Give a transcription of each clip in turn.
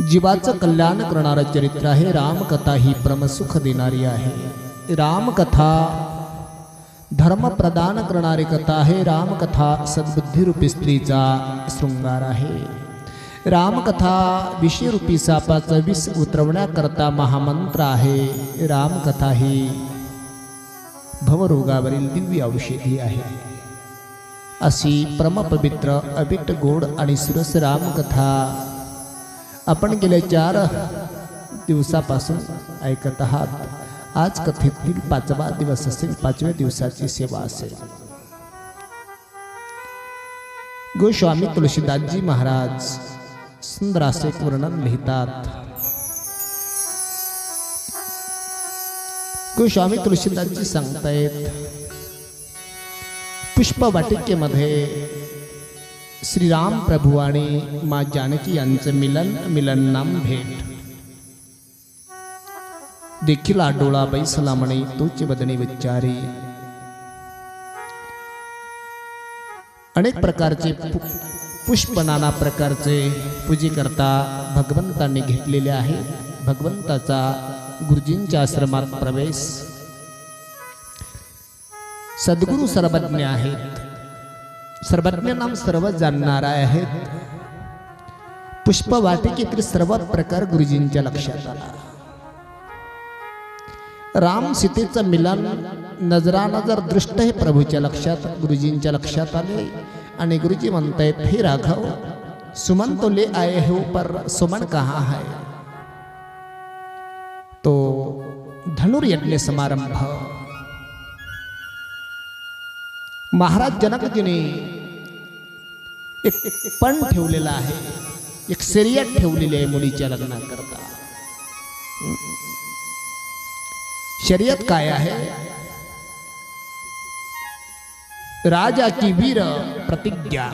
जीवाचं कल्याण करणारं चरित्र आहे. रामकथा ही परमसुख देणारी आहे. रामकथा धर्म प्रदान करणारी कथा आहे. रामकथा सद्बुद्धीरूपी स्त्रीचा शृंगार आहे. रामकथा विषयरूपी सापाचं विष उतरवण्याकरता महामंत्र आहे. रामकथा ही भवरोगावरील दिव्य औषधी आहे. अशी परमपवित्र अबिट गोड आणि सुरस रामकथा आपण गेल्या चार दिवसापासून ऐकत आहात. आज कथेतील पाचवा दिवस असेल पाचव्या दिवसाची सेवा असेल. गोस्वामी तुळशीदासजी महाराज सुंदर असे वर्णन लिहितात. गोस्वामी तुळशीदासजी सांगतायत पुष्पवाटिकेमध्ये श्रीराम प्रभू आणि मा जानकी यांचं मिलन मिलननाम भेट. देखील डोळा बैसला म्हणे तोच बदने विचारे. अनेक प्रकारचे पु- पुष्प नाना प्रकारचे पूजे करता भगवंतांनी घेतलेले आहे. भगवंताचा गुरुजींच्या आश्रमात प्रवेश. सद्गुरू सर्वज्ञ आहेत. सर्वज्ञ नाम सर्व जाणणारा आहेत पुष्पवाटिकेतील सर्व प्रकार गुरुजींच्या लक्षात आला. राम सीतेचं मिलन नजरानजर दृष्ट हे प्रभूच्या लक्षात गुरुजींच्या लक्षात आले. आणि गुरुजी म्हणतायत हे राघव सुमन तो ले आए हो पर सुमन कहाँ है? तो धनुर्यज्ञ समारंभ. महाराज जनकजीने एक पण ठेवलेला आहे, एक शर्यत ठेवलेली आहे मुलीच्या लग्नाकरता. शर्यत काय आहे? राजा की वीर प्रतिज्ञा.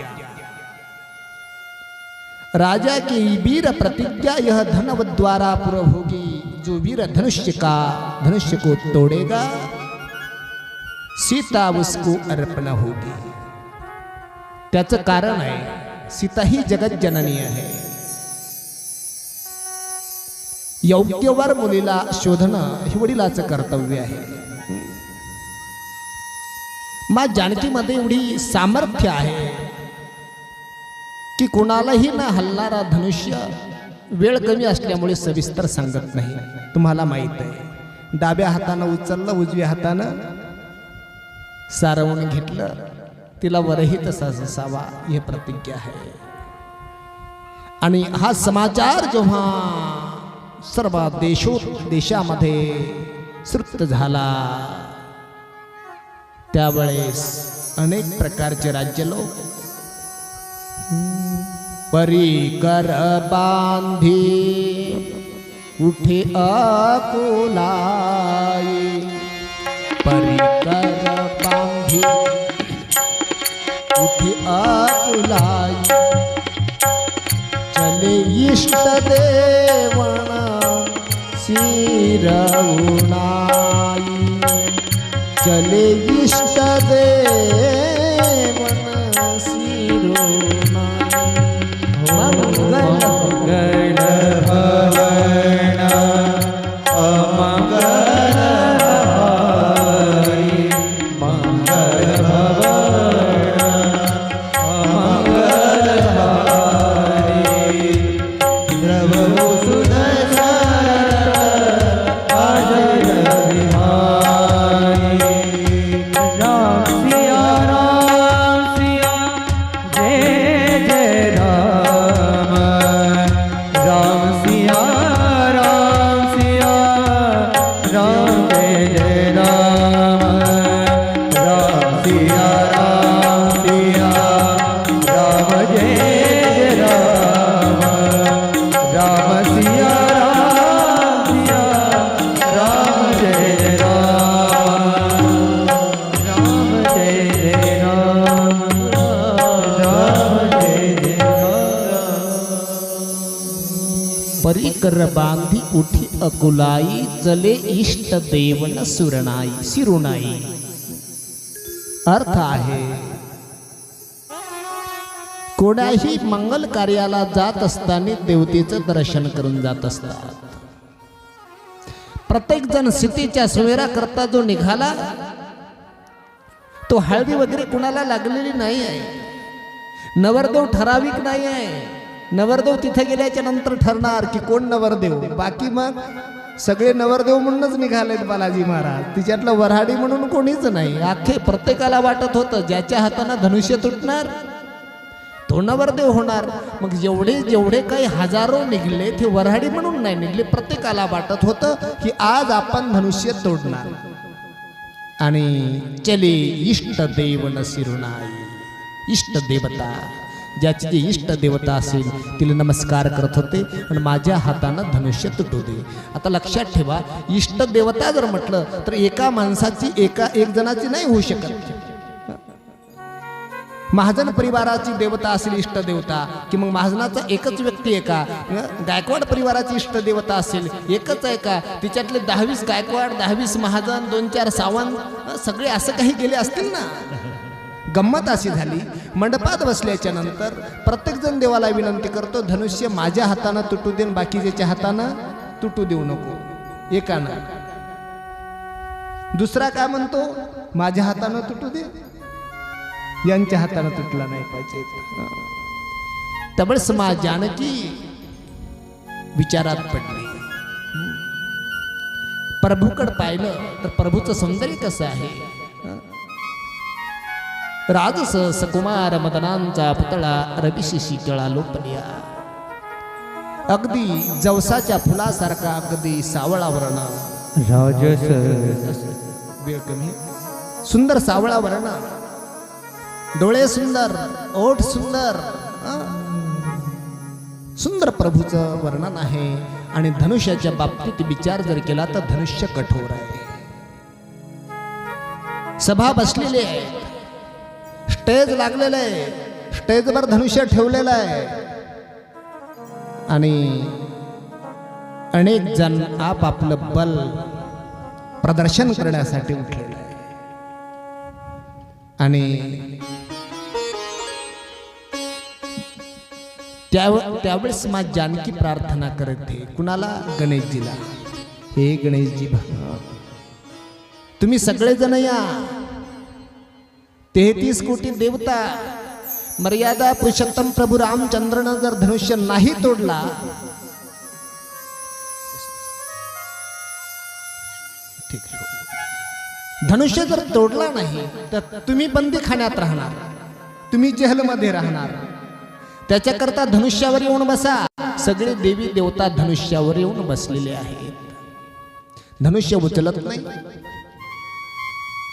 राजा की वीर प्रतिज्ञा यह धनव द्वारा पूरा होगी जो वीर धनुष्य का, धनुष्य को तोड़ेगा सीता उसको अर्पण होगी। त्याचं कारण आहे सीता ही जगत जननी आहे। योग्यवर मुलीला शोधणं हे वडिलाचं कर्तव्य आहे। मा जानकीमध्ये एवढी सामर्थ्य आहे की कोणालाही न हलणारा धनुष्य वेळ कमी असल्यामुळे सविस्तर सांगत नाही। तुम्हाला माहीत आहे डाव्या हातानं उचललं उजव्या हातानं सारवून घेतलं. तिला वरही तसाच असावा हे प्रतिज्ञा आहे. आणि हा समाचार जेव्हा सर्व देशो देशामध्ये सृप्त झाला त्यावेळेस अनेक प्रकारचे राज्य लोक परी कर बांधी उठे अकोलाई परिकर बांधी उठे अकुलाई चले इष्ट देवण शिरवुनाई चले इष्ट देवण परिकर बांधी उठी अकुलाई जले इष्ट देवन सुरणाई सिरुणाई अर्थ आहे कोणाही मंगल कार्याला जात असताना देवतेचं दर्शन करून जात असतात. प्रत्येक जण सीतेच्या सुवेरा करता जो निघाला तो हळदी वगैरे कुणाला लागलेली नाही आहे नवरदेव ठराविक नाही आहे नवरदेव तिथे गेल्याच्यानंतर ठरणार की कोण नवरदेव? बाकी मग सगळे नवरदेव म्हणूनच निघालेत बालाजी महाराज. तिच्यातलं वऱ्हाडी म्हणून कोणीच नाही. अख्खे प्रत्येकाला वाटत होतं ज्याच्या हातानं धनुष्य तुटणार तो नवरदेव होणार. मग जेवढे जेवढे काही हजारो निघले ते वऱ्हाडी म्हणून नाही निघले प्रत्येकाला वाटत होतं की आज आपण धनुष्य तोडणार. आणि चले इष्ट देव नसिरुणाई इष्ट देवता. ज्याची जी इष्ट देवता असेल तिला नमस्कार करत होते आणि माझ्या हातानं धनुष्य तुटू दे आता लक्षात ठेवा इष्ट देवता जर म्हटलं तर एका माणसाची एका एक जणाची नाही होऊ शकत. महाजन परिवाराची देवता असेल इष्ट देवता की मग महाजनाचा एकच व्यक्ती आहे का? गायकवाड परिवाराची इष्ट देवता असेल एकच आहे का? तिच्यातले दहावीस गायकवाड दहावीस महाजन दोन चार सावंत सगळे असं काही गेले असतील ना? गंमत अशी झाली. मंडपात बसल्याच्या नंतर प्रत्येकजण देवाला विनंती करतो धनुष्य माझ्या हातानं तुटू देन बाकीच्या हातानं तुटू देऊ नको. एकानं. दुसरा काय म्हणतो माझ्या हातानं तुटू दे. यांच्या हातानं तुटला नाही पाहिजे. तबळ समाज जानकी विचारात पडली. प्रभूकड पाहिलं तर प्रभूचं सौंदर्य कसं आहे? राजस सकुमार मदनांचा पुतळा रविशिशी टिळा लोपल्या अगदी जवसाच्या फुलासारखा अगदी सावळा वर्ण राजस वेळ कमी. सुंदर सावळा वर्ण डोळे सुंदर ओठ सुंदर? सुंदर प्रभूचं वर्णन आहे. आणि धनुष्याच्या बाबतीत विचार जर केला तर धनुष्य कठोर आहे. सभा बसलेली आहे. स्टेज लागलेलं आहे. स्टेजवर धनुष्य ठेवलेलं आहे. आणि अनेक जण आपापलं बल प्रदर्शन करण्यासाठी उठलेलं आहे. आणि त्यावेळेस मा जानकी प्रार्थना करते कुणाला? गणेशजीला. हे गणेशजी भगवान तुम्ही सगळेजण या. तेहतीस कोटी देवता. मर्यादा पुरुषोत्तम प्रभू रामचंद्रनं जर धनुष्य नाही तोडला धनुष्य जर तोडला नाही तर तुम्ही बंदी खाण्यात राहणार तुम्ही जेहलमध्ये राहणार. त्याच्याकरता धनुष्यावर येऊन बसा. सगळे देवी देवता धनुष्यावर येऊन बसलेले आहेत. धनुष्य उचलत नाही.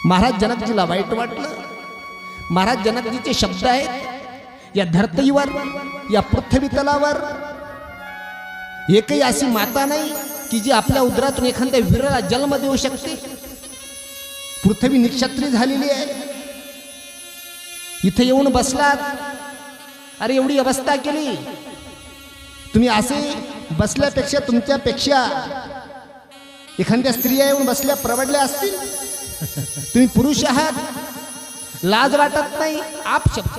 महाराज जनकजीला वाईट वाटलं. महाराज जनकजीचे शब्द आहेत. या धरतीवर या पृथ्वी तलावर. एकही अशी माता नाही की जी आपल्या उदरातून एखाद्या वीराला जन्म देऊ शकते. पृथ्वी निक्षत्री झालेली आहे. इथे येऊन बसलात. अरे एवढी अवस्था केली. तुम्ही असे बसल्यापेक्षा तुमच्यापेक्षा एखाद्या स्त्रिया येऊन बसल्या प्रवडल्या असतील? तुम्ही पुरुष आहात. लाज वाटत नाही आप शब्द.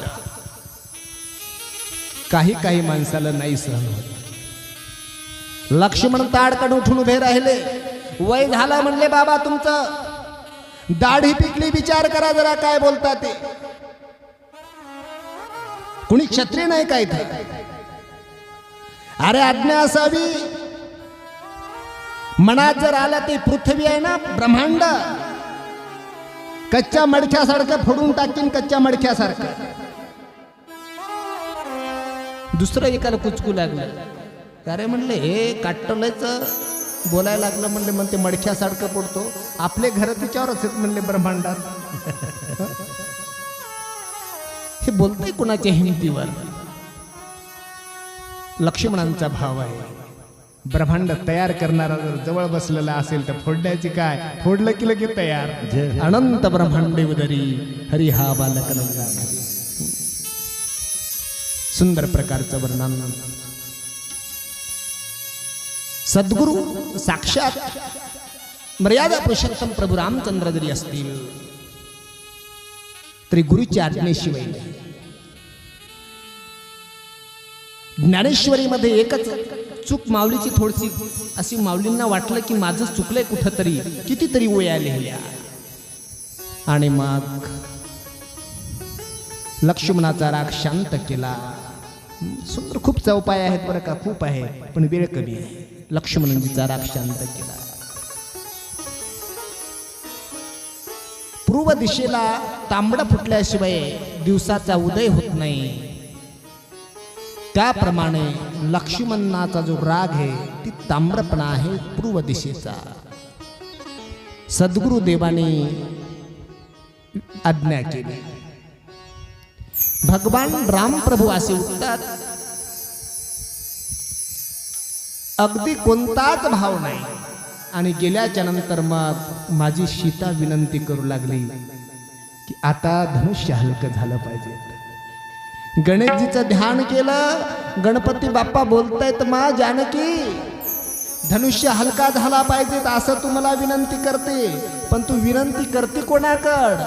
काही काही माणसाला नाही सहन होत. लक्ष्मण ताडकड उठून उभे राहिले. वय झालं म्हणले बाबा तुमचं दाढी पिकली विचार करा जरा काय बोलता ते. कुणी क्षत्रिय नाही काय ते अरे आज्ञा असावी. मनात जर आला ते पृथ्वी आहे ना ब्रह्मांड. कच्च्या मडक्यासारखं फोडून टाकीन कच्च्या मडक्यासारखं. दुसरं एकाला कुचकू लागलं. अरे म्हणले हे काटलेच बोलायला लागलं म्हणले म्हणते मडक्यासारखं पडतो. आपले घर तिच्यावरच आहेत म्हणले ब्रह्मांडात. हे बोलतंय कुणाच्या हिमतीवर? लक्ष्मणांचा भाव आहे. ब्रह्मांड तयार करणारा जर जवळ बसलेला असेल तर फोडण्याची काय? फोडलं की लगेच तयार. अनंत ब्रह्मांडे उदरी. हरी हा बालक सुंदर प्रकारचं वर्णन. सद्गुरु साक्षात मर्यादा पुरुषोत्तम प्रभू रामचंद्र जरी असतील तरी गुरुच्या आज्ञेशिवाय. ज्ञानेश्वरीमध्ये एकच चूक माऊलीची थोडीशी अशी माऊलींना वाटलं की माझं चुकलंय कुठंतरी. कितीतरी वया लिहिल्या आणि मग लक्ष्मणाचा राग शांत केला. सुंदर खूप चौपाय आहेत बरं का खूप आहे पण वेळ कमी आहे. लक्ष्मणजीचा राग शांत केला. पूर्व दिशेला तांबडा फुटल्याशिवाय दिवसाचा उदय होत नाही. त्याप्रमाणे लक्ष्मणाचा जो राग आहे ती ताम्रपणा आहे पूर्व दिशेचा. सद्गुरु देवाने आज्ञा केली. भगवान रामप्रभू असे उठतात अगदी कोणताच भाव नाही. आणि गेल्याच्यानंतर मग माझी सीता विनंती करू लागली की आता धनुष्य हलकं झालं पाहिजे. गणेशजीचं ध्यान केलं. गणपती बाप्पा बोलतायत मा जानकी धनुष्य हलका झाला पाहिजे असं तू मला विनंती करते. पण तू विनंती करते कोणाकड?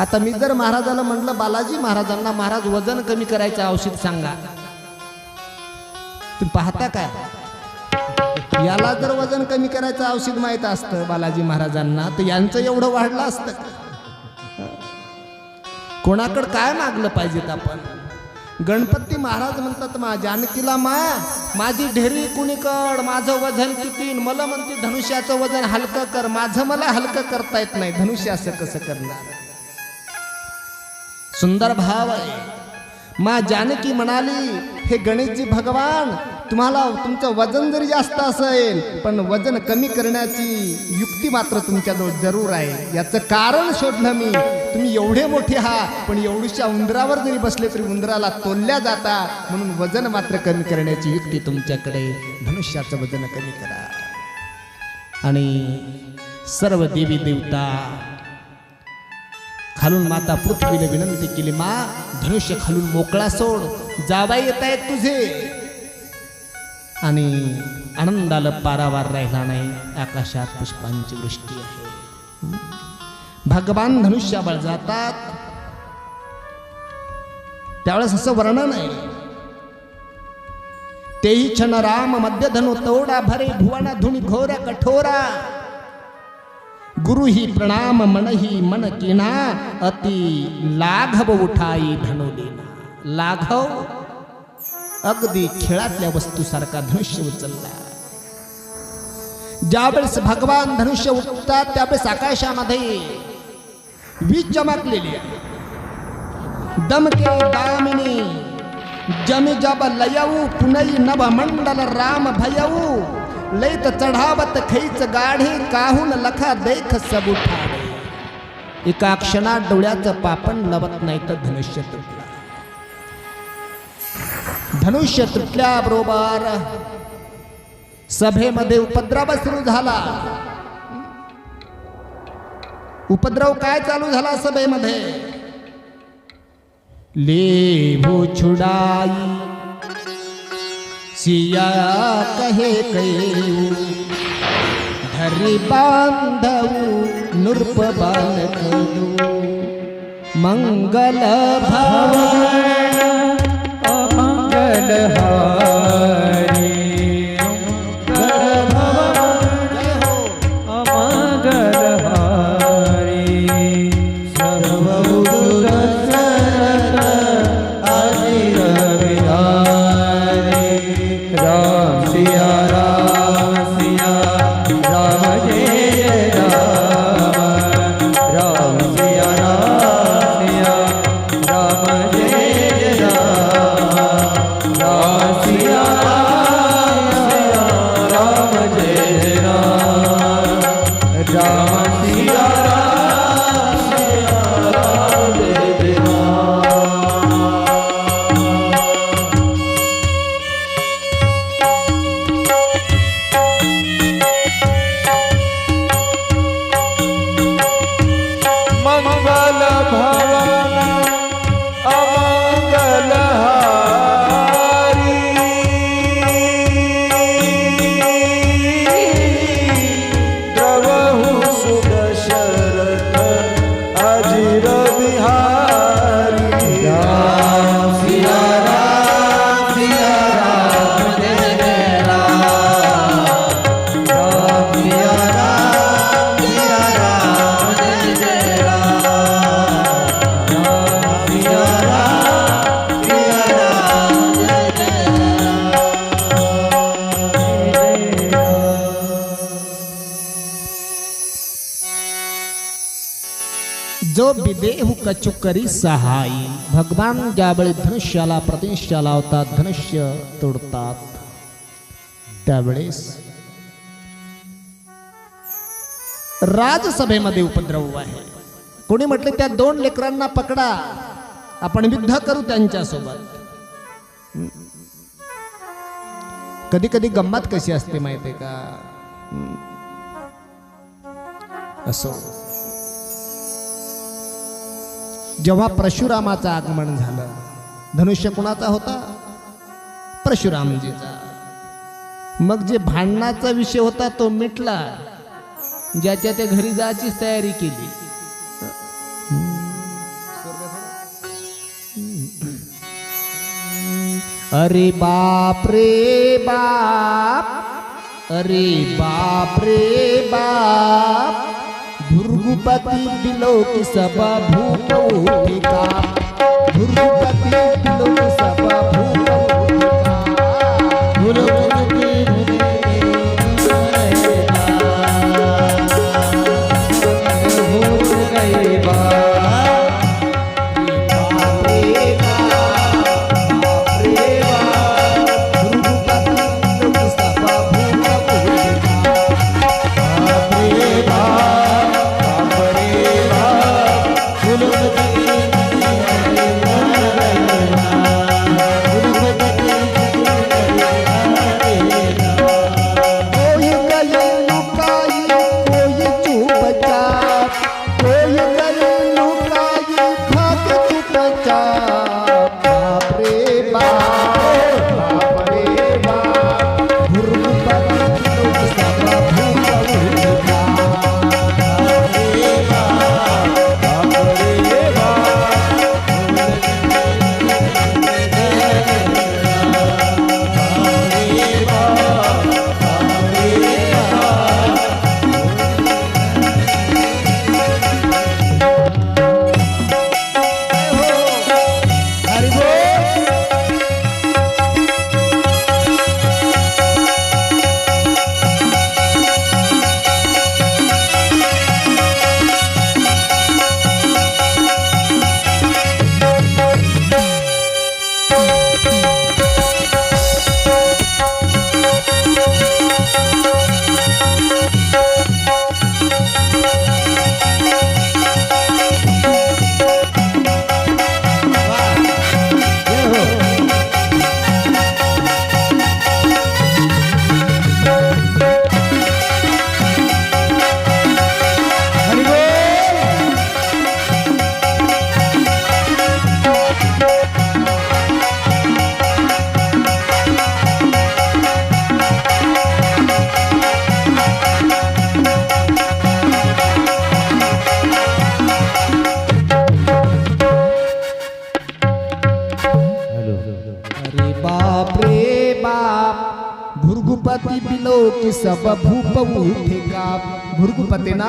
आता मी जर महाराजाला म्हटलं बालाजी महाराजांना महाराज वजन कमी करायचं औषध सांगा. तुम्ही पाहता काय? याला जर वजन कमी करायचं औषध माहीत असतं बालाजी महाराजांना तर यांचं एवढं वाढलं असतं. का? कोणाकडं काय मागलं पाहिजेत आपण? गणपती महाराज म्हणतात मा जानकीला मा माझी ढेरी कुणीकड माझं वजन किती मला म्हणते धनुष्याचं वजन हलकं कर. माझं मला हलकं करता येत नाही. धनुष्य असं कसं करणार? सुंदर भाव आहे. मा जानकी म्हणाली हे गणेशजी भगवान तुम्हाला तुमचं वजन जरी जास्त असेल पण वजन कमी करण्याची युक्ती मात्र तुमच्याजवळ जरूर आहे. याचं कारण शोधलं मी. तुम्ही एवढे मोठे आहात पण एवढीशा उंदरावर जरी बसले तरी उंदराला तोलल्या जाता. म्हणून वजन मात्र कमी करण्याची युक्ती तुमच्याकडे. धनुष्याचं वजन कमी करा. आणि सर्व देवी देवता खालून माता पृथ्वीने विनंती केली मा धनुष्य खालून मोकळा सोड. जावा येत आहेत तुझे. आणि आनंदाला पारावार राहिला नाही. आकाशात पुष्पांची वृष्टी आहे. भगवान धनुष्याबळ जातात. त्यावेळेस असं वर्णन आहे. तेही क्षण राम मध्य धनु तोडा भरे भुवना धुनी घोर कठोरा. गुरु ही प्रणाम मन ही मन किना अति लाघव उठाई धनु देना. लाघव? अगदी खेळातल्या वस्तूसारखा धनुष्य उचलला. ज्यावेळेस भगवान धनुष्य उठतात त्यावेळेस आकाशामध्ये वीज चमकलेली आहे. दमके दामिनी जमी जब लयऊ पुनई नभ मंडल राम भयऊ. लयत चढावत खैच गाढे काहून लखा देख सब एका क्षणात डोळ्याचं पापण लवत नाही तर धनुष्य तुटला धनुष्य तुटल्याबरोबर सभेमध्ये उपद्रव सुरू झाला. उपद्रव काय चालू झाला सभेमध्ये? लेभो छुड़ाई. सिया कहे कयू. धरी बांधऊ नृप बालकू मंगल भवन अमंगल कचुक करी सहायी. भगवान ज्यावेळी धनुष्याला प्रतिष्ठा लावतात धनुष्य तोडतात त्यावेळेस राजसभेमध्ये उपद्रव आहे. कोणी म्हटले त्या दोन लेकरांना पकडा आपण युद्ध करू त्यांच्यासोबत. कधी कधी गंमत कशी असते माहितीये का? असो. जेव्हा परशुरामाचं आगमन झालं धनुष्य कुणाचा होता? परशुरामजीचा. मग जे भांडणाचा विषय होता तो मिटला. ज्याच्या त्या घरी जायचीच तयारी केली. अरे बाप रे बाप अरे बाप रे बाप. भुर्गुपती बिलो की सबा भूप उठेगा भुर्गुपती बिलो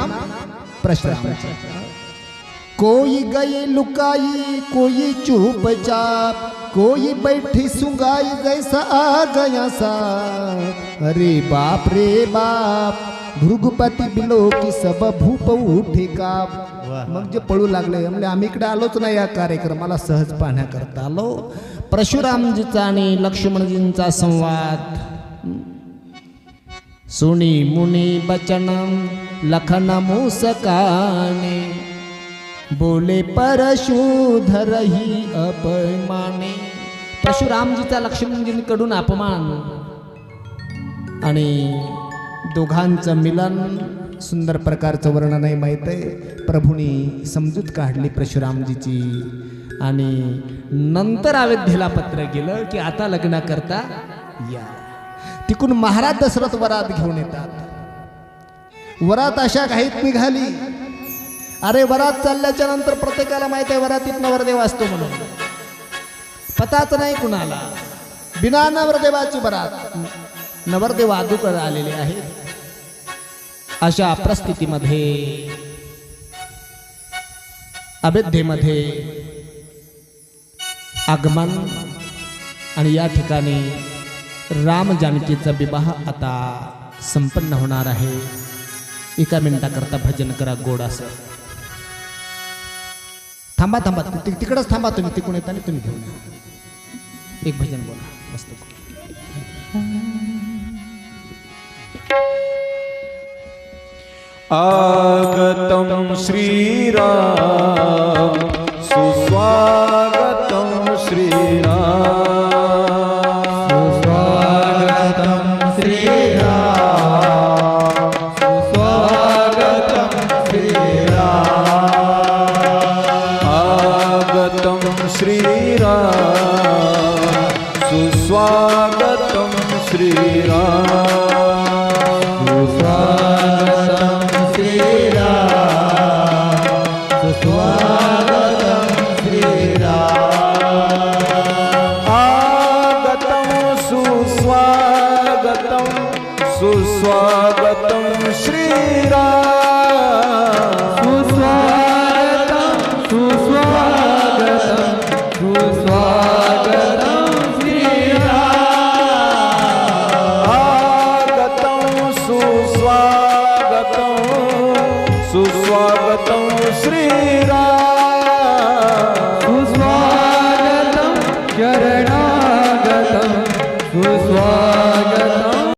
नाम? परशुराम कोई गए लुकाई कोई चुपचाप कोई बैठी सुंगाई जैसा आ गया सा अरे बाप रे बाप भृगुपती बिलो की सब भूप उठेगा मग जे पळू लागले म्हणजे आम्ही इकडे आलोच नाही या कार्यक्रमाला सहज पाहण्याकरता आलो. परशुरामजीचा आणि लक्ष्मणजींचा संवाद. सुनी मुनी बचनम लखन मुसकाने बोले परशुधर ही अपमाने. परशुरामजीचा लक्ष्मणजींकडून अपमान आणि दोघांचं मिलन सुंदर प्रकारचं वर्णन आहे माहीत आहे. प्रभूंनी समजूत काढली परशुरामजीची आणि नंतर अयोध्येला पत्र गेलं की आता लग्ना करता या. तिकून महाराज दशरथ वरात घेऊन येतात. वरात अशा घाईत निघाली. अरे वरात चालल्याच्या नंतर प्रत्येकाला माहीत आहे वरातीत नवरदेव असतो म्हणून. पताच नाही कुणाला. बिना नवरदेवाची बरात नवरदेव आदूकर आलेले आहेत. अशा परिस्थितीमध्ये अभेध्येमध्ये आगमन आणि या ठिकाणी राम जानकीचा विवाह आता संपन्न होणार आहे. एका मिनिटाकरता भजन करा गोड असं. थांबा थांबा तिकडंच थांबा तुम्ही तिकडून येताना तुम्ही घेऊन एक भजन बोला मस्त. आगतं श्रीराम सुस्वागतम श्री